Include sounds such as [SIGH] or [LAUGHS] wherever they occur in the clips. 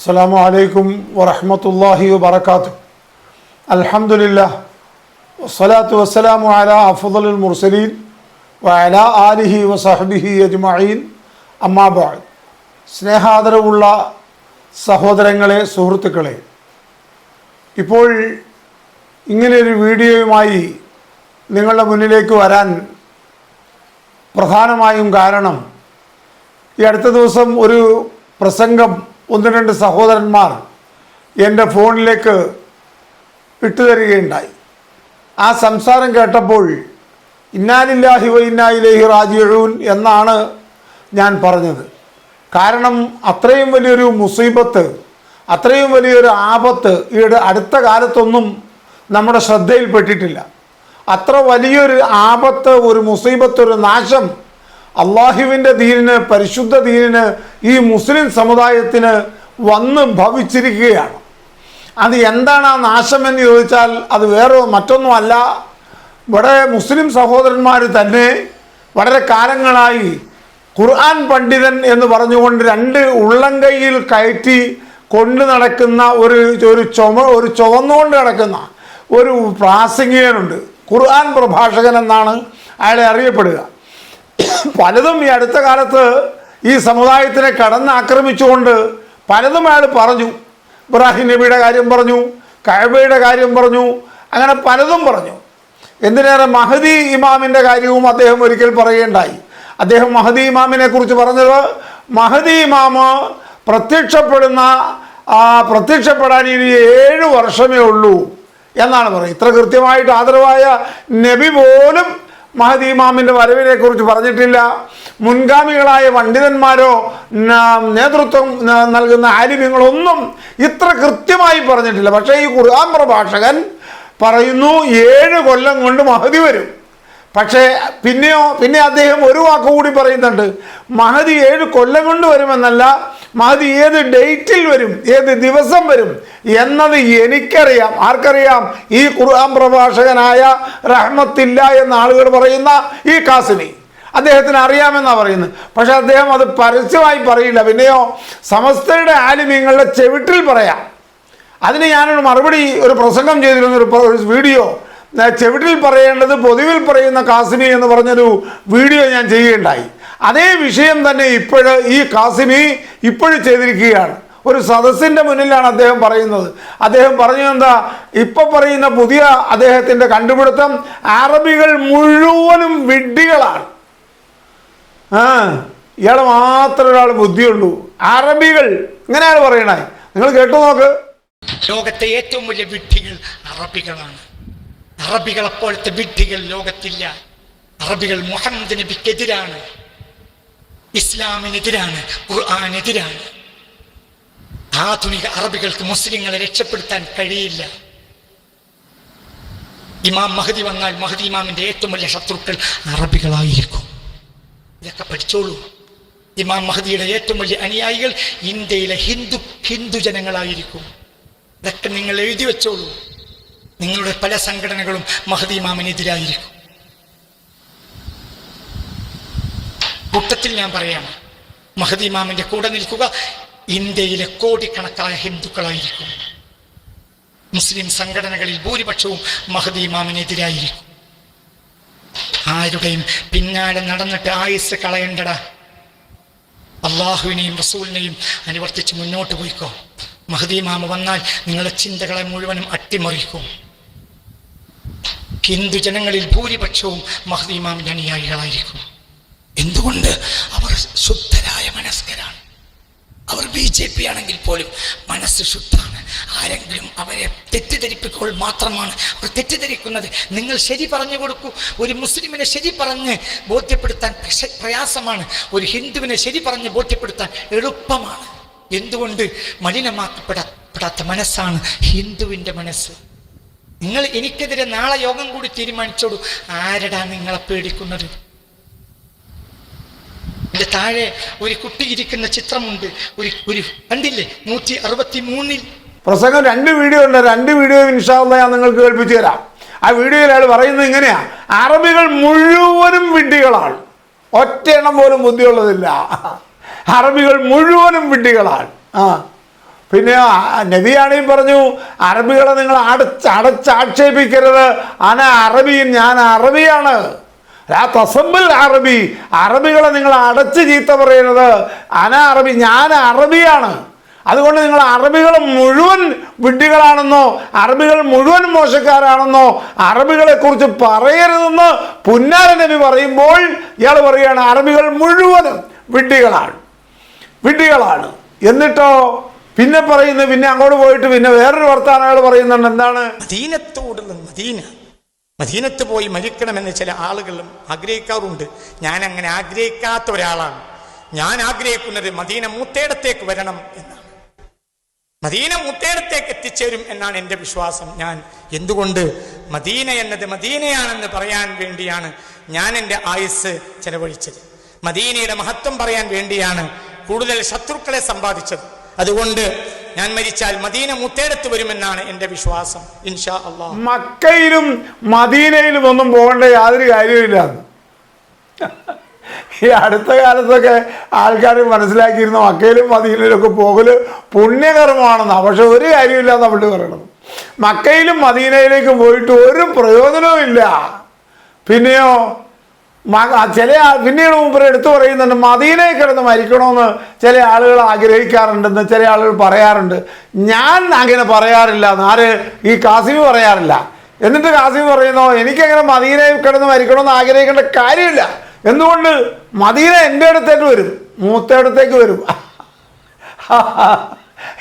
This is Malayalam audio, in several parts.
അസ്സാം വലൈക്കും വറഹമത്തല്ലാഹി വബർക്കാത്തു അലഹമുല്ലാത്തു വസ്സലാത്തു വസ്സലാമു അല അഫുദുൽ മുർസലീൻ വഅല ആലിഹി വസഹബിഹി അജ്മഈൻ. അമ്മാബാദ് സ്നേഹാദരവുള്ള സഹോദരങ്ങളെ സുഹൃത്തുക്കളെ ഇപ്പോൾ ഇങ്ങനെയൊരു വീഡിയോയുമായി നിങ്ങളുടെ മുന്നിലേക്ക് വരാൻ പ്രധാനമായും കാരണം ഈ അടുത്ത ദിവസം ഒരു പ്രസംഗം ഒന്ന് രണ്ട് സഹോദരന്മാർ എന്റെ ഫോണിലേക്ക് വിട്ടുതരികയുണ്ടായി ആ സംസാരം കേട്ടപ്പോൾ ഇന്നാലില്ലാഹി വ ഇന്നായിലേഹി റാജിഊൻ എന്നാണ് ഞാൻ പറഞ്ഞത്. കാരണം അത്രയും വലിയൊരു മുസീബത്ത് അത്രയും വലിയൊരു ആപത്ത് ഈയിടെ അടുത്ത കാലത്തൊന്നും നമ്മുടെ ശ്രദ്ധയിൽപ്പെട്ടിട്ടില്ല. അത്ര വലിയൊരു ആപത്ത് ഒരു മുസീബത്ത് ഒരു നാശം അള്ളാഹുവിന്റെ ദീനിന് പരിശുദ്ധ ദീനിന് ഈ മുസ്ലിം സമുദായത്തിന് വന്ന് ഭവിച്ചിരിക്കുകയാണ്. അത് എന്താണ് ആ നാശം എന്ന് ചോദിച്ചാൽ അത് വേറെ മറ്റൊന്നുമല്ല ഇവിടെ മുസ്ലിം സഹോദരന്മാർ തന്നെ വളരെ കാലങ്ങളായി ഖുർആൻ പണ്ഡിതൻ എന്ന് പറഞ്ഞുകൊണ്ട് രണ്ട് ഉള്ളംകൈയിൽ കയറ്റി കൊണ്ടു നടക്കുന്ന ഒരു ഒരു ചുമ ഒരു ചുവന്നുകൊണ്ട് നടക്കുന്ന ഒരു പ്രാസംഗികനുണ്ട്. ഖുർആൻ പ്രഭാഷകൻ എന്നാണ് അയാളെ അറിയപ്പെടുക. പലതും ഈ അടുത്ത കാലത്ത് ഈ സമുദായത്തിനെ കടന്നാക്രമിച്ചുകൊണ്ട് പലതും അയാൾ പറഞ്ഞു. ഇബ്രാഹിം നബിയുടെ കാര്യം പറഞ്ഞു കഴബയുടെ കാര്യം പറഞ്ഞു അങ്ങനെ പലതും പറഞ്ഞു. എന്തിനേറെ മഹദി ഇമാമിന്റെ കാര്യവും അദ്ദേഹം ഒരിക്കൽ പറയുകയുണ്ടായി. അദ്ദേഹം മഹദി ഇമാമിനെ കുറിച്ച് പറഞ്ഞത് മഹദി ഇമാമ് പ്രത്യക്ഷപ്പെടുന്ന പ്രത്യക്ഷപ്പെടാൻ ഇനി ഏഴ് വർഷമേ ഉള്ളൂ എന്നാണ് പറയുന്നത്. ഇത്ര കൃത്യമായിട്ട് ആദരവായ നബി പോലും മഹദി ഇമാമിന്റെ വരവിനെ കുറിച്ച് പറഞ്ഞിട്ടില്ല. മുൻഗാമികളായ പണ്ഡിതന്മാരോ നേതൃത്വം നൽകുന്ന ആലിമ്യങ്ങളൊന്നും ഇത്ര കൃത്യമായി പറഞ്ഞിട്ടില്ല. പക്ഷേ ഈ ഖുർആൻ പ്രഭാഷകൻ പറയുന്നു ഏഴ് കൊല്ലം കൊണ്ട് മഹദി വരും. പക്ഷേ പിന്നെയോ പിന്നെ അദ്ദേഹം ഒരു വാക്ക് കൂടി പറയുന്നുണ്ട്. മഹതി ഏഴ് കൊല്ലം കൊണ്ട് വരുമെന്നല്ല മഹതി ഏത് ഡേറ്റിൽ വരും ഏത് ദിവസം വരും എന്നത് എനിക്കറിയാം. ആർക്കറിയാം? ഈ ഖുർആൻ പ്രഭാഷകനായ റഹ്മത്തില്ല എന്ന ആളുകൾ പറയുന്ന ഈ കാസിനി അദ്ദേഹത്തിന് അറിയാമെന്നാണ് പറയുന്നത്. പക്ഷെ അദ്ദേഹം അത് പരസ്യമായി പറയില്ല. പിന്നെയോ സമസ്തയുടെ ആലിമ്യങ്ങളുടെ ചെവിട്ടിൽ പറയാം. അതിന് ഞാനൊരു മറുപടി ഒരു പ്രസംഗം ചെയ്തിരുന്ന ഒരു വീഡിയോ ചെവിട്ടിൽ പറയേണ്ടത് പൊതുവിൽ പറയുന്ന കാസിമി എന്ന് പറഞ്ഞൊരു വീഡിയോ ഞാൻ ചെയ്യുകയുണ്ടായി. അതേ വിഷയം തന്നെ ഇപ്പോഴ് ഈ കാസിമി ഇപ്പോഴും ചെയ്തിരിക്കുകയാണ്. ഒരു സദസ്സിന്റെ മുന്നിലാണ് അദ്ദേഹം പറയുന്നത്. അദ്ദേഹം പറഞ്ഞു എന്താ ഇപ്പൊ പറയുന്ന പുതിയ അദ്ദേഹത്തിന്റെ കണ്ടുപിടുത്തം അറബികൾ മുഴുവനും വിഡ്ഢികളാണ്. ആ ഇയാളെ മാത്രം ഒരാൾ ബുദ്ധിയുള്ളൂ. അറബികൾ ഇങ്ങനെയാണ് പറയണേ. നിങ്ങൾ കേട്ടു നോക്ക്. ലോകത്തെ ഏറ്റവും വലിയ വിഡ്ഢികൾ അറബികളാണ്. അറബികളെപ്പോലത്തെ വിഡ്ഢികൾ ലോകത്തില്ല. അറബികൾ മുഹമ്മദ് നബിക്കെതിരാണ്. ഇസ്ലാമിനെതിരാണ്. ഖുർആാനെതിരാണ്. ആധുനിക അറബികൾക്ക് മുസ്ലിങ്ങളെ രക്ഷപ്പെടുത്താൻ കഴിയില്ല. ഇമാം മഹദി വന്നാൽ മഹദി ഇമാമിന്റെ ഏറ്റവും വലിയ ശത്രുക്കൾ അറബികളായിരിക്കും. ഇതൊക്കെ പഠിച്ചോളൂ. ഇമാം മഹദിയുടെ ഏറ്റവും വലിയ അനുയായികൾ ഇന്ത്യയിലെ ഹിന്ദു ഹിന്ദു ജനങ്ങളായിരിക്കും. ഇതൊക്കെ നിങ്ങൾ എഴുതി വെച്ചോളൂ. നിങ്ങളുടെ പല സംഘടനകളും മഹദി ഇമാമിനെതിരായിരിക്കും കൂട്ടത്തിൽ ഞാൻ പറയാം മഹദി ഇമാമിന്റെ കൂടെ നിൽക്കുക ഇന്ത്യയിലെ കോടിക്കണക്കായ ഹിന്ദുക്കളായിരിക്കും. മുസ്ലിം സംഘടനകളിൽ ഭൂരിപക്ഷവും മഹദി ഇമാമിനെതിരായിരിക്കും ആരുടെയും പിന്നാലെ നടന്നിട്ട് ആയുസ് കളയണ്ടടാ. അള്ളാഹുവിനെയും റസൂലിനെയും അനുവർത്തിച്ച് മുന്നോട്ട് പോയിക്കോ. മഹദീമാമ വന്നാൽ നിങ്ങളുടെ ചിന്തകളെ മുഴുവനും അട്ടിമറിക്കും. ഹിന്ദു ജനങ്ങളിൽ ഭൂരിപക്ഷവും മഹദീമാമിന്റെ അനുയായികളായിരിക്കും. എന്തുകൊണ്ട്? അവർ ശുദ്ധരായ മനസ്കരാണ്. അവർ ബി ജെ പി ആണെങ്കിൽ പോലും മനസ്സ് ശുദ്ധാണ് ആരെങ്കിലും അവരെ തെറ്റിദ്ധരിപ്പിക്കുമ്പോൾ മാത്രമാണ് അവർ തെറ്റിദ്ധരിക്കുന്നത്. നിങ്ങൾ ശരി പറഞ്ഞു കൊടുക്കൂ. ഒരു മുസ്ലിമിനെ ശരി പറഞ്ഞ് ബോധ്യപ്പെടുത്താൻ പ്രയാസമാണ്. ഒരു ഹിന്ദുവിനെ ശരി പറഞ്ഞ് ബോധ്യപ്പെടുത്താൻ എളുപ്പമാണ്. എന്തുകൊണ്ട്? മലിനമാക്കപ്പെടാത്ത മനസ്സാണ് ഹിന്ദുവിന്റെ മനസ്സ്. നിങ്ങൾ എനിക്കെതിരെ നാളെ യോഗം കൂടി തീരുമാനിച്ചോളൂ. ആരടാ നിങ്ങളെ പേടിക്കുന്നത്? എന്റെ താഴെ ഒരു കുട്ടി ഇരിക്കുന്ന ചിത്രമുണ്ട്. ഒരു ഒരു കണ്ടില്ലേ? നൂറ്റി അറുപത്തി മൂന്നിൽ പ്രസംഗം രണ്ട് വീഡിയോ ഉണ്ട്. രണ്ട് വീഡിയോ ഇൻഷാല്ല ഞാൻ നിങ്ങൾക്ക് കേൾപ്പിച്ചു തരാം. ആ വീഡിയോയിൽ അയാൾ പറയുന്നത് ഇങ്ങനെയാ. അറബികൾ മുഴുവനും വിഡ്ഢികളാണ്. ഒറ്റ എണ്ണം പോലും ബുദ്ധിയുള്ളതില്ല. അറബികൾ മുഴുവനും വിഡ്ഢികളാണ്. ആ. പിന്നെ നബിയാണെയും പറഞ്ഞു അറബികളെ നിങ്ങൾ അടച്ച് അടച്ചാക്ഷേപിക്കരുത് അന അറബിയും ഞാൻ അറബിയാണ്. ആ തസമ്പിൽ അറബി അറബികളെ നിങ്ങൾ അടച്ച് ചീത്ത പറയുന്നത് അന അറബി ഞാൻ അറബിയാണ്. അതുകൊണ്ട് നിങ്ങൾ അറബികൾ മുഴുവൻ വിഡ്ഢികളാണെന്നോ അറബികൾ മുഴുവൻ മോശക്കാരാണെന്നോ അറബികളെ കുറിച്ച് പറയരുതെന്ന് പുന്നാര നബി പറയുമ്പോൾ ഇയാൾ പറയുകയാണ് അറബികൾ മുഴുവനും വിഡ്ഢികളാണ് വിഡ്ഢികളാണ്. എന്നിട്ടോ പിന്നെ പറയുന്നു പിന്നെ അങ്ങോട്ട് പോയിട്ട് പിന്നെ വേറൊരു വർത്താനം അയാൾ പറയുന്നുണ്ട്. എന്താണ്? മദീനത്തോടുള്ള മദീന. മദീനത്ത് പോയി മരിക്കണമെന്ന് ചില ആളുകളും ആഗ്രഹിക്കാറുണ്ട്. ഞാൻ അങ്ങനെ ആഗ്രഹിക്കാത്ത ഒരാളാണ്. ഞാൻ ആഗ്രഹിക്കുന്നത് മദീന മൂത്തേടത്തേക്ക് വരണം എന്നാണ്. മദീന മൂത്തേടത്തേക്ക് എത്തിച്ചേരും എന്നാണ് എന്റെ വിശ്വാസം. ഞാൻ എന്തുകൊണ്ട് മദീന എന്നത് മദീനയാണെന്ന് പറയാൻ വേണ്ടിയാണ് ഞാൻ എന്റെ ആയുസ് ചെലവഴിച്ചത്. മദീനയുടെ മഹത്വം പറയാൻ വേണ്ടിയാണ് കൂടുതൽ ശത്രുക്കളെ സമ്പാദിച്ചത്. അതുകൊണ്ട് ഞാൻ മരിച്ചാൽ മദീന മുത്തേടത്ത് വരുമെന്നാണ് എന്റെ വിശ്വാസം. ഇൻഷാ അള്ളാഹ്. മക്കയിലും മദീനയിലും ഒന്നും പോകേണ്ട യാതൊരു കാര്യമില്ല ഈ അടുത്ത കാലത്തൊക്കെ ആൾക്കാർ മനസ്സിലാക്കിയിരുന്ന മക്കയിലും മദീനയിലും ഒക്കെ പോകൽ പുണ്യകർമ്മമാണെന്ന് പക്ഷെ ഒരു കാര്യമില്ല എന്ന് പുള്ളി പറയണത്. മക്കയിലും മദീനയിലേക്കും പോയിട്ട് ഒരു പ്രയോജനവും ഇല്ല പിന്നെയോ ചില പിന്നീട് മുമ്പ് എടുത്തു പറയുന്നുണ്ട് മദീനയിൽ കിടന്ന് മരിക്കണമെന്ന് ചില ആളുകൾ ആഗ്രഹിക്കാറുണ്ടെന്ന് ചില ആളുകൾ പറയാറുണ്ട്. ഞാൻ അങ്ങനെ പറയാറില്ല. ആര് ഈ കാസിമി പറയാറില്ല. എന്നിട്ട് കാസിമി പറയുന്നോ എനിക്കങ്ങനെ മദീനയിൽ കിടന്ന് മരിക്കണമെന്ന് ആഗ്രഹിക്കേണ്ട കാര്യമില്ല. എന്തുകൊണ്ട്? മദീന എന്റെ അടുത്തേക്ക് വരും മൂത്തടുത്തേക്ക് വരും. [LAUGHS]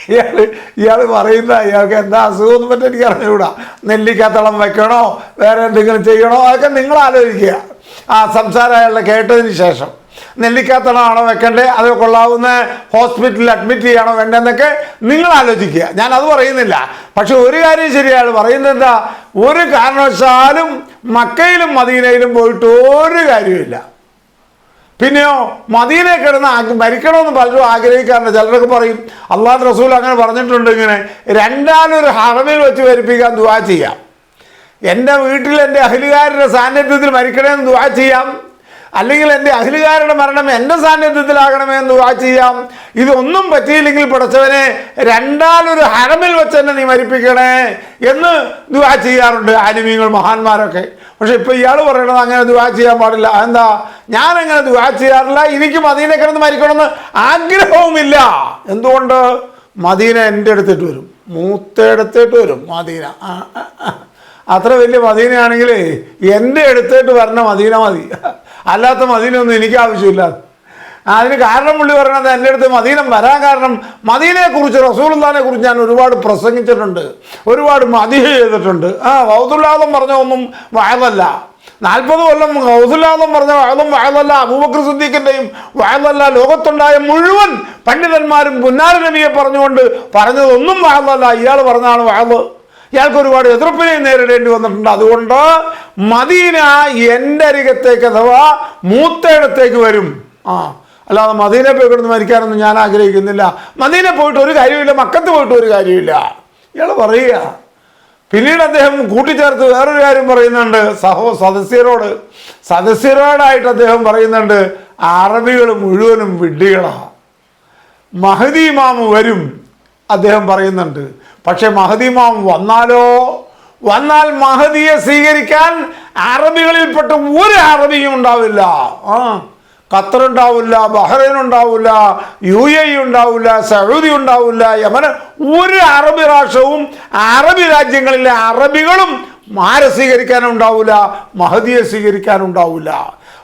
ഇയാൾ ഇയാൾ പറയുന്ന ഇയാൾക്ക് എന്താ അസുഖം പറ്റും എനിക്ക് അറിഞ്ഞുകൂടാ നെല്ലിക്കത്തളം വെക്കണോ? വേറെ എന്തെങ്കിലും ചെയ്യണോ? അതൊക്കെ നിങ്ങൾ ആലോചിക്കുക. ആ സംസാരം അയാളുടെ കേട്ടതിന് ശേഷം നെല്ലിക്കാത്തണമാണോ വെക്കണ്ടേ? അത് കൊള്ളാവുന്ന ഹോസ്പിറ്റലിൽ അഡ്മിറ്റ് ചെയ്യണോ വേണ്ടെന്നൊക്കെ നിങ്ങൾ ആലോചിക്കുക. ഞാൻ അത് പറയുന്നില്ല. പക്ഷെ ഒരു കാര്യം ശരിയാണ് പറയുന്നത് എന്താ? ഒരു കാരണവശാലും മക്കയിലും മദീനയിലും പോയിട്ട് ഒരു കാര്യമില്ല പിന്നെയോ മദീനെ കിടന്ന് മരിക്കണമെന്ന് പലരും ആഗ്രഹിക്കാറുണ്ട്. ചിലരൊക്കെ പറയും അള്ളാഹ് റസൂൽ അങ്ങനെ പറഞ്ഞിട്ടുണ്ട് ഇങ്ങനെ. രണ്ടാലൊരു ഹറമിൽ വെച്ച് വരിപ്പിക്കാൻ ദുവാ ചെയ്യാം. എന്റെ വീട്ടിൽ എന്റെ അഖിലുകാരുടെ സാന്നിധ്യത്തിൽ മരിക്കണമെന്ന് ദുവാ ചെയ്യാം. അല്ലെങ്കിൽ എന്റെ അഖിലുകാരുടെ മരണം എന്റെ സാന്നിധ്യത്തിലാകണമേ എന്ന് ദുവാ ചെയ്യാം. ഇതൊന്നും പറ്റിയില്ലെങ്കിൽ പടച്ചവനെ രണ്ടാലൊരു ഹരമിൽ വെച്ച് തന്നെ നീ മരിപ്പിക്കണേ എന്ന് ദുവാ ചെയ്യാറുണ്ട് ആലിമീങ്ങൾ മഹാന്മാരൊക്കെ. പക്ഷെ ഇപ്പൊ ഇയാൾ പറയണത് അങ്ങനെ ദുവാ ചെയ്യാൻ പാടില്ല. എന്താ ഞാൻ അങ്ങനെ ദുവാ ചെയ്യാറില്ല. എനിക്ക് മദീനെ കിടന്ന് മരിക്കണമെന്ന് ആഗ്രഹവുമില്ല. എന്തുകൊണ്ട്? മദീന എന്റെ അടുത്തിട്ട് വരും. മൂത്തേടത്തേട്ട് വരും മദീന. അത്ര വലിയ മദീനയാണെങ്കിൽ എന്റെ അടുത്തേട്ട് വരണ മദീന മതി. അല്ലാത്ത മദീനൊന്നും എനിക്ക് ആവശ്യമില്ല. അതിന് കാരണം പുള്ളി പറയണത് എന്റെ അടുത്ത് മദീനം വരാൻ കാരണം മദീനയെക്കുറിച്ച് റസൂലുള്ളാനെ കുറിച്ച് ഞാൻ ഒരുപാട് പ്രസംഗിച്ചിട്ടുണ്ട്. ഒരുപാട് മതിഹ ചെയ്തിട്ടുണ്ട്. ആ വൗദുല്ലാദം പറഞ്ഞ ഒന്നും വയലല്ല നാൽപ്പത് കൊല്ലം ഹൗസുല്ലാദം പറഞ്ഞ വയലും വയലല്ല അബൂബക്കർ സിദ്ദീഖിന്റെയും വയലല്ല ലോകത്തുണ്ടായ മുഴുവൻ പണ്ഡിതന്മാരും പുന്നാര പറഞ്ഞുകൊണ്ട് പറഞ്ഞതൊന്നും വയലല്ല ഇയാൾ പറഞ്ഞാണ് വയൽ ഇയാൾക്ക് ഒരുപാട് എതിർപ്പിനെയും നേരിടേണ്ടി വന്നിട്ടുണ്ട്. അതുകൊണ്ട് മദീന എന്റെ അരികത്തേക്ക് അഥവാ മൂത്തയിടത്തേക്ക് വരും. ആ അല്ലാതെ മദീന പോയി കിടന്ന് മരിക്കാനൊന്നും ഞാൻ ആഗ്രഹിക്കുന്നില്ല. മദീന പോയിട്ട് ഒരു കാര്യമില്ല മക്കത്ത് പോയിട്ട് ഒരു കാര്യമില്ല ഇയാൾ പറയുക. പിന്നീട് അദ്ദേഹം കൂട്ടിച്ചേർത്ത് വേറൊരു കാര്യം പറയുന്നുണ്ട്. സഹോ സദസ്യരോട് സദസ്യരോടായിട്ട് അദ്ദേഹം പറയുന്നുണ്ട് അറബികൾ മുഴുവനും വിഡ്ഢികളാണ് മഹദി ഇമാം വരും അദ്ദേഹം പറയുന്നുണ്ട്. പക്ഷെ മഹദിമാം വന്നാലോ? വന്നാൽ മഹദിയെ സ്വീകരിക്കാൻ അറബികളിൽപ്പെട്ട ഒരു അറബിയും ഉണ്ടാവില്ല. ആ ഖത്തർ ഉണ്ടാവില്ല ബഹ്റൈൻ ഉണ്ടാവില്ല യു എ ഉണ്ടാവില്ല സൗദി ഉണ്ടാവില്ല യമൻ. ഒരു അറബി രാഷ്ട്രവും അറബ് രാജ്യങ്ങളിലെ അറബികളും ആരെ സ്വീകരിക്കാനുണ്ടാവില്ല? മഹദിയെ സ്വീകരിക്കാനുണ്ടാവില്ല.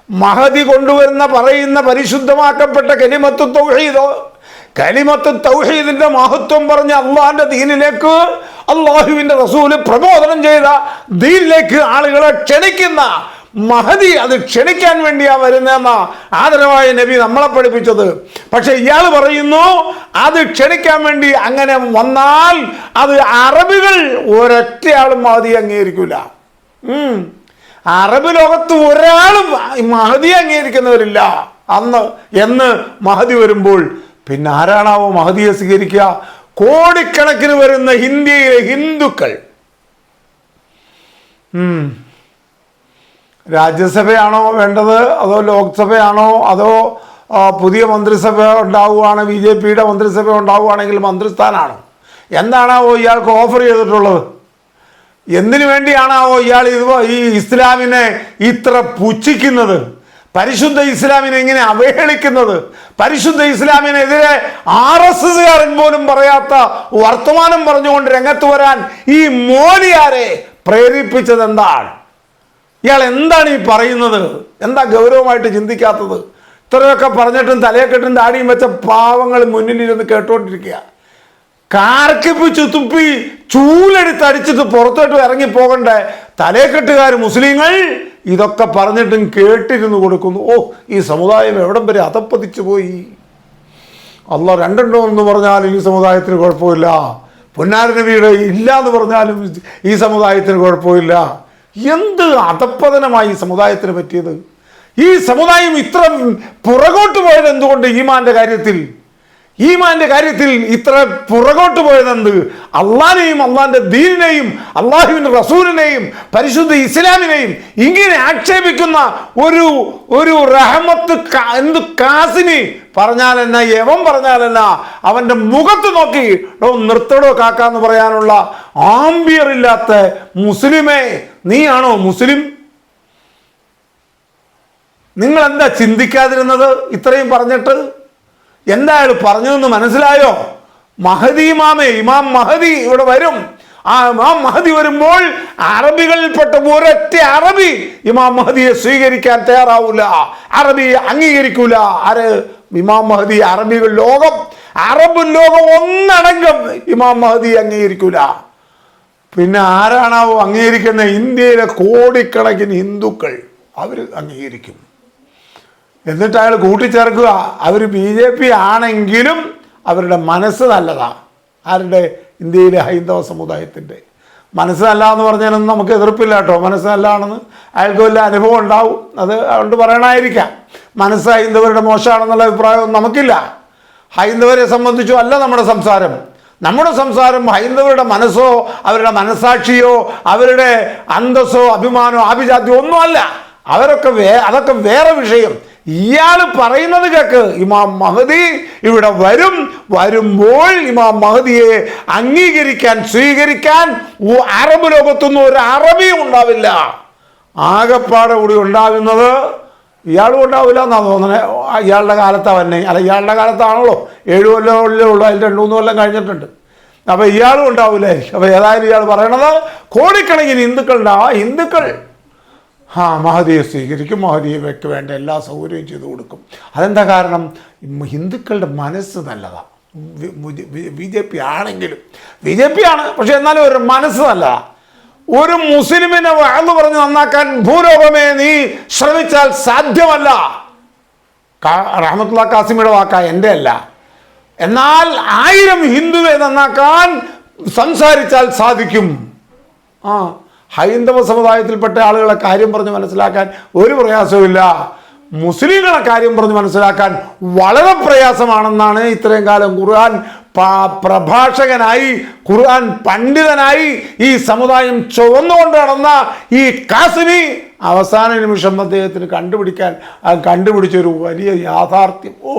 മഹദി കൊണ്ടുവരുന്ന പറയുന്ന പരിശുദ്ധമാക്കപ്പെട്ട കലിമത്ത് തൗഹീദോ കലിമത്ത് തൗഹീദിന്റെ മഹത്വം പറഞ്ഞ അള്ളാഹിന്റെ ദീനിലേക്ക് അള്ളാഹുവിന്റെ റസൂൽ പ്രബോധനം ചെയ്ത ദീനിലേക്ക് ആളുകളെ ക്ഷണിക്കുന്ന മഹതി അത് ക്ഷണിക്കാൻ വേണ്ടിയാ വരുന്നതെന്ന ആദരവായ നബി നമ്മളെ പഠിപ്പിച്ചത്. പക്ഷെ ഇയാൾ പറയുന്നു അത് ക്ഷണിക്കാൻ വേണ്ടി അങ്ങനെ വന്നാൽ അത് അറബികൾ ഒരൊറ്റയാളും മഹതി അംഗീകരിക്കൂല. അറബ് ലോകത്ത് ഒരാളും മഹതി അംഗീകരിക്കുന്നവരില്ല. അന്ന് എന്ന് മഹതി വരുമ്പോൾ പിന്നെ ആരാണാവോ മഹതിയെ സ്വീകരിക്കുക? കോടിക്കണക്കിന് വരുന്ന ഹിന്ദിയിലെ ഹിന്ദുക്കൾ. രാജ്യസഭയാണോ വേണ്ടത്? അതോ ലോക്സഭയാണോ? അതോ പുതിയ മന്ത്രിസഭ ഉണ്ടാവുകയാണ് ബി ജെ പിയുടെ മന്ത്രിസഭ ഉണ്ടാവുകയാണെങ്കിൽ മന്ത്രിസ്ഥാനാണോ? എന്താണാവോ ഇയാൾക്ക് ഓഫർ ചെയ്തിട്ടുള്ളത്? എന്തിനു വേണ്ടിയാണാവോ ഇയാൾ ഇത് ഈ ഇസ്ലാമിനെ ഇത്ര പുച്ഛിക്കുന്നത്? പരിശുദ്ധ ഇസ്ലാമിനെ എങ്ങനെ അവഹേളിക്കുന്നത്? പരിശുദ്ധ ഇസ്ലാമിനെതിരെ ആർ എസ് എസ്കാരൻ പോലും പറയാത്ത വർത്തമാനം പറഞ്ഞുകൊണ്ട് രംഗത്ത് വരാൻ ഈ മോലിയാരെ പ്രേരിപ്പിച്ചത് എന്താണ് ഇയാൾ എന്താണ് ഈ പറയുന്നത്? എന്താ ഗൗരവമായിട്ട് ചിന്തിക്കാത്തത്? ഇത്രയൊക്കെ പറഞ്ഞിട്ടും തലയെക്കെട്ടും താടിയും വെച്ച പാവങ്ങൾ മുന്നിലിരുന്ന് കേട്ടോണ്ടിരിക്കുക. കാർക്കിപ്പിച്ചു തുപ്പി ചൂലെടുത്ത് അടിച്ചിട്ട് പുറത്തോട്ട് ഇറങ്ങി പോകണ്ടേ? തലേക്കെട്ടുകാർ മുസ്ലിങ്ങൾ ഇതൊക്കെ പറഞ്ഞിട്ടും കേട്ടിരുന്നു കൊടുക്കുന്നു. ഓ ഈ സമുദായം എവിടം വരെ അതപ്പതിച്ചു പോയി? അല്ല രണ്ടെണ്ണോ എന്ന് പറഞ്ഞാലും ഈ സമുദായത്തിന് കുഴപ്പമില്ല. പൊന്നാരന വീട് ഇല്ല എന്ന് പറഞ്ഞാലും ഈ സമുദായത്തിന് കുഴപ്പമില്ല. എന്ത് അധപ്പതനമായി ഈ സമുദായത്തിന് പറ്റിയത്? ഈ സമുദായം ഇത്ര പുറകോട്ട് പോയത് എന്തുകൊണ്ട്? ഈമാന്റെ കാര്യത്തിൽ ഈമാന്റെ കാര്യത്തിൽ ഇത്ര പുറകോട്ട് പോയതെന്ത്? അള്ളാഹിനെയും അള്ളാന്റെ ദീനിനെയും അള്ളാഹുവിന്റെ റസൂലിനെയും പരിശുദ്ധ ഇസ്ലാമിനെയും ഇങ്ങനെ ആക്ഷേപിക്കുന്ന ഒരു ഒരു റഹമത്ത് എന്ത് കാസിനി പറഞ്ഞാലെന്ന യവൻ പറഞ്ഞാലെന്ന അവന്റെ മുഖത്ത് നോക്കി ഡോ നിർത്തടോ കാക്കാന്ന് പറയാനുള്ള ആംബിയർ ഇല്ലാത്ത മുസ്ലിമേ നീയാണോ മുസ്ലിം? നിങ്ങൾ എന്താ ചിന്തിക്കാതിരുന്നത് ഇത്രയും പറഞ്ഞിട്ട്? എന്താ അയാൾ പറഞ്ഞതെന്ന് മനസ്സിലായോ? മഹദി ഇമാമേ ഇമാം മഹദി ഇവിടെ വരും. ആ ഇമാം മഹദി വരുമ്പോൾ അറബികളിൽപ്പെട്ട ഒരൊറ്റ അറബി ഇമാം മഹദിയെ സ്വീകരിക്കാൻ തയ്യാറാവൂല. അറബി അംഗീകരിക്കൂല. ആര്? ഇമാം മഹദി അറബികൾ ലോകം അറബ് ലോകം ഒന്നടങ്കം ഇമാം മഹദി അംഗീകരിക്കൂല. പിന്നെ ആരാണാവോ അംഗീകരിക്കുന്ന ഇന്ത്യയിലെ കോടിക്കണക്കിന് ഹിന്ദുക്കൾ അവർ അംഗീകരിക്കും. എന്നിട്ട് അയാൾ കൂട്ടിച്ചേർക്കുക. അവർ ബി ജെ പി ആണെങ്കിലും അവരുടെ മനസ്സ് നല്ലതാണ്. ആരുടെ? ഇന്ത്യയിലെ ഹൈന്ദവ സമുദായത്തിന്റെ. മനസ്സ് എന്ന് പറഞ്ഞാലൊന്നും നമുക്ക് എതിർപ്പില്ല കേട്ടോ. മനസ്സ് നല്ലതാണെന്ന് അയാൾക്ക് വല്ല അനുഭവം ഉണ്ടാവും. അത് അതുകൊണ്ട് പറയണമായിരിക്കാം മനസ്സ് ഹൈന്ദവരുടെ മോശമാണെന്നുള്ള അഭിപ്രായം നമുക്കില്ല. ഹൈന്ദവരെ സംബന്ധിച്ചോ അല്ല നമ്മുടെ സംസാരം. നമ്മുടെ സംസാരം ഹൈന്ദവരുടെ മനസ്സോ അവരുടെ മനസാക്ഷിയോ അവരുടെ അന്തസ്സോ അഭിമാനോ ആഭിജാത്യോ ഒന്നുമല്ല. അവരൊക്കെ വേ അതൊക്കെ വേറെ വിഷയം. ഇയാൾ പറയുന്നത് കേക്ക്. ഇമാം മഹദി ഇവിടെ വരും. വരുമ്പോൾ ഇമാം മഹദിയെ അംഗീകരിക്കാൻ സ്വീകരിക്കാൻ അറബ് ലോകത്തൊന്നും ഒരു അറബിയും ഉണ്ടാവില്ല. ആകെപ്പാടെ കൂടി ഉണ്ടാകുന്നത് ഇയാളും ഉണ്ടാവില്ല എന്നാ തോന്നണേ. ഇയാളുടെ കാലത്താ തന്നെ അല്ല ഇയാളുടെ കാലത്താണല്ലോ. ഏഴ് കൊല്ലമല്ലേ ഉള്ളൂ അതിൽ രണ്ട് മൂന്ന് കൊല്ലം കഴിഞ്ഞിട്ടുണ്ട്. അപ്പോൾ ഇയാളും ഉണ്ടാവില്ലേ അപ്പോൾ ഏതായാലും ഇയാൾ പറയണത് കോടിക്കണക്കിന് ഹിന്ദുക്കളുണ്ട്. ഹിന്ദുക്കൾ ആ മഹതിയെ സ്വീകരിക്കും മഹതിയെ വെക്ക് വേണ്ട എല്ലാ സൗകര്യവും ചെയ്തു കൊടുക്കും. അതെന്താ കാരണം? ഹിന്ദുക്കളുടെ മനസ്സ് നല്ലതാണ് ബി ജെ പി ആണെങ്കിലും. ബി ജെ പി ആണ് പക്ഷെ എന്നാലും ഒരു മനസ്സ് നല്ലതാ. ഒരു മുസ്ലിമിനെ വളർന്നു പറഞ്ഞ് നന്നാക്കാൻ ഭൂലോകമേ നീ ശ്രമിച്ചാൽ സാധ്യമല്ല. റഹ്മത്തുള്ള കാസിമിയുടെ വാക്ക എന്റെ അല്ല എന്നാൽ ആയിരം ഹിന്ദുവെ നന്നാക്കാൻ സംസാരിച്ചാൽ സാധിക്കും. ആ ഹൈന്ദവ സമുദായത്തിൽപ്പെട്ട ആളുകളെ കാര്യം പറഞ്ഞ് മനസ്സിലാക്കാൻ ഒരു പ്രയാസവുമില്ല. മുസ്ലിങ്ങളെ കാര്യം പറഞ്ഞ് മനസ്സിലാക്കാൻ വളരെ പ്രയാസമാണെന്നാണ് ഇത്രയും കാലം ഖുർആൻ പ്രഭാഷകനായി ഖുർആൻ പണ്ഡിതനായി ഈ സമുദായം ചുവന്നുകൊണ്ട് നടന്ന ഈ കാസിമി അവസാന നിമിഷം അദ്ദേഹത്തിന് കണ്ടുപിടിക്കാൻ കണ്ടുപിടിച്ചൊരു വലിയ യാഥാർത്ഥ്യം. ഓ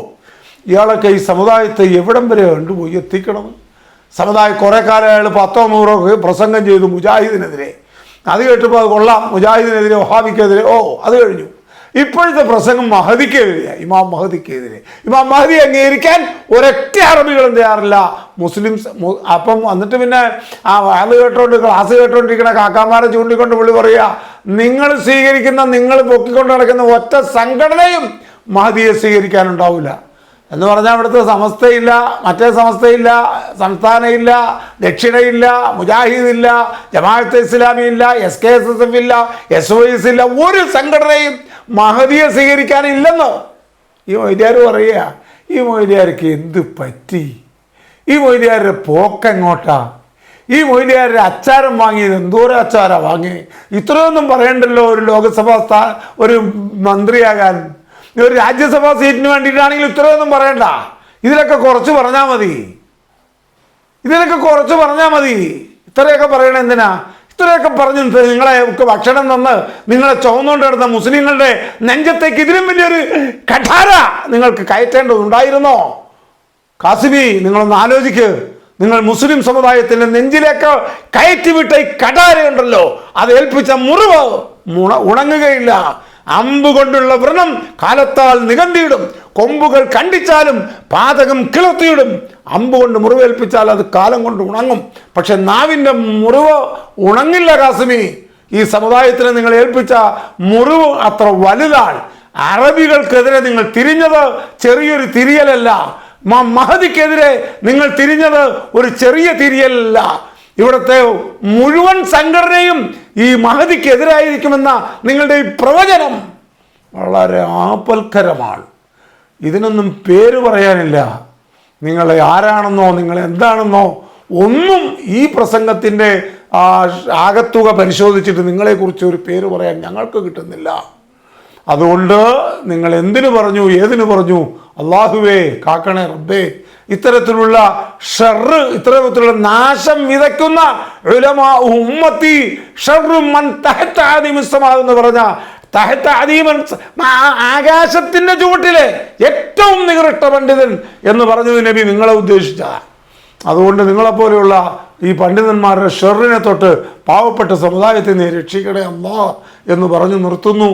ഇയാളൊക്കെ ഈ സമുദായത്തെ എവിടം വരെ കണ്ടുപോയി? എത്തിക്കണം. സമുദായം കുറേ കാലം അയാൾ പത്തോ നൂറോ പ്രസംഗം ചെയ്തു മുജാഹിദിനെതിരെ. അത് കേട്ടപ്പോൾ അത് കൊള്ളാം. മുജാഹിദിനെതിരെ ഒഹാബിക്കെതിരെ ഓ അത് കഴിഞ്ഞു. ഇപ്പോഴത്തെ പ്രസംഗം മഹദിക്കെതിരെ ഇമാം മഹദിക്കെതിരെ. ഇമാം മഹദി അംഗീകരിക്കാൻ ഒരൊറ്റ അറബികളും തയ്യാറില്ല. മുസ്ലിംസ് അപ്പം വന്നിട്ട് പിന്നെ ആ അത് കേട്ടോണ്ട് ക്ലാസ് കേട്ടോണ്ടിരിക്കണ കാക്കാമാരെ ചൂണ്ടിക്കൊണ്ട് പുള്ളി പറയുക നിങ്ങൾ സ്വീകരിക്കുന്ന നിങ്ങൾ പൊക്കിക്കൊണ്ട് നടക്കുന്ന ഒറ്റ സംഘടനയും മഹദിയെ സ്വീകരിക്കാനുണ്ടാവില്ല എന്ന് പറഞ്ഞാൽ അവിടുത്തെ സമസ്തയില്ല മറ്റേ സമസ്തയില്ല സംസ്ഥാനയില്ല ദക്ഷിണയില്ല മുജാഹിദ് ഇല്ല ജമാഅത്തെ ഇസ്ലാമി ഇല്ല S K S S F ഇല്ല എസ് ഒ എസ് ഇല്ല ഒരു സംഘടനയും മഹതിയെ സ്വീകരിക്കാനില്ലെന്ന് ഈ മൊയ്ലിയാർ പറയുക ഈ മൊയ്ലിയാർക്ക് എന്ത് പറ്റി? ഈ മൊയ്ലിയാരുടെ പോക്കെങ്ങോട്ടാ? ഈ മൊയ്ലിയാരുടെ അച്ചാരം വാങ്ങിയത് എന്തോരം അച്ചാരാ വാങ്ങി ഇത്രയൊന്നും പറയണ്ടല്ലോ ഒരു ലോകസഭാ സ്ഥാ ഒരു മന്ത്രിയാകാൻ. ഒരു രാജ്യസഭാ സീറ്റിന് വേണ്ടിയിട്ടാണെങ്കിൽ ഇത്രയൊന്നും പറയണ്ട. ഇതിലൊക്കെ കുറച്ച് പറഞ്ഞാൽ മതി. ഇതിലൊക്കെ കുറച്ച് പറഞ്ഞാൽ മതി. ഇത്രയൊക്കെ പറയണ എന്തിനാ? ഇത്രയൊക്കെ പറഞ്ഞു നിങ്ങളെ ഭക്ഷണം തന്ന് നിങ്ങളെ ചുവന്നുകൊണ്ട് കിടന്ന മുസ്ലിങ്ങളുടെ നെഞ്ചത്തേക്ക് ഇതിലും വലിയൊരു കഠാര നിങ്ങൾക്ക് കയറ്റേണ്ടതുണ്ടായിരുന്നോ കാസിബി നിങ്ങളൊന്ന് ആലോചിക്ക്. നിങ്ങൾ മുസ്ലിം സമുദായത്തിന്റെ നെഞ്ചിലേക്ക് കയറ്റിവിട്ട ഈ കഠാരയുണ്ടല്ലോ അത് ഏൽപ്പിച്ച മുറിവ് ഉണങ്ങുകയില്ല. അമ്പ് കൊണ്ടുള്ള വ്രണം കാലത്താൽ നികന്തിയിടും. കൊമ്പുകൾ കണ്ടിച്ചാലും പാതകം കിളർത്തിയിടും. അമ്പുകൊണ്ട് മുറിവേൽപ്പിച്ചാൽ അത് കാലം കൊണ്ട് ഉണങ്ങും. പക്ഷെ നാവിന്റെ മുറിവ് ഉണങ്ങില്ല കാസിമി. ഈ സമുദായത്തിന് നിങ്ങൾ ഏൽപ്പിച്ച മുറിവ് അത്ര വലുതാണ്. അറബികൾക്കെതിരെ നിങ്ങൾ തിരിഞ്ഞത് ചെറിയൊരു തിരിയലല്ല. മഹതിക്കെതിരെ നിങ്ങൾ തിരിഞ്ഞത് ഒരു ചെറിയ തിരിയലല്ല. ഇവിടുത്തെ മുഴുവൻ സംഘടനയും ഈ മഹദിക്കെതിരായിരിക്കുമെന്ന നിങ്ങളുടെ ഈ പ്രവചനം വളരെ ആപൽക്കരമാണ്. ഇതിനൊന്നും പേര് പറയാനില്ല. നിങ്ങളെ ആരാണെന്നോ നിങ്ങൾ എന്താണെന്നോ ഒന്നും ഈ പ്രസംഗത്തിന്റെ ആകത്തുക പരിശോധിച്ചിട്ട് നിങ്ങളെക്കുറിച്ച് ഒരു പേര് പറയാൻ ഞങ്ങൾക്ക് കിട്ടുന്നില്ല. അതുകൊണ്ട് നിങ്ങൾ എന്തിനു പറഞ്ഞു ഏതിനു പറഞ്ഞു? അള്ളാഹുവേ കാക്കണേ റബ്ബേ. ഇത്തരത്തിലുള്ള ഷർറ് ഇത്തരത്തിലുള്ള നാശം വിതയ്ക്കുന്ന ഉമ്മത്തി എന്ന് പറഞ്ഞ ആകാശത്തിന്റെ ചുവട്ടിലെ ഏറ്റവും നികറിട്ട പണ്ഡിതൻ എന്ന് പറഞ്ഞത് നബി നിങ്ങളെ ഉദ്ദേശിച്ച. അതുകൊണ്ട് നിങ്ങളെപ്പോലെയുള്ള ഈ പണ്ഡിതന്മാരുടെ ഷെറിനെ തൊട്ട് പാവപ്പെട്ട സമുദായത്തെ നീ രക്ഷിക്കണേ അല്ലാ എന്ന് പറഞ്ഞു നിർത്തുന്നു.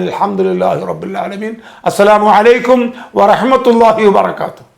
അലഹമുല്ലാഹി റബുല്ലാലമീൻ അസ്സലാമു അലൈക്കും വറഹമത്തല്ലാഹി വാത്തു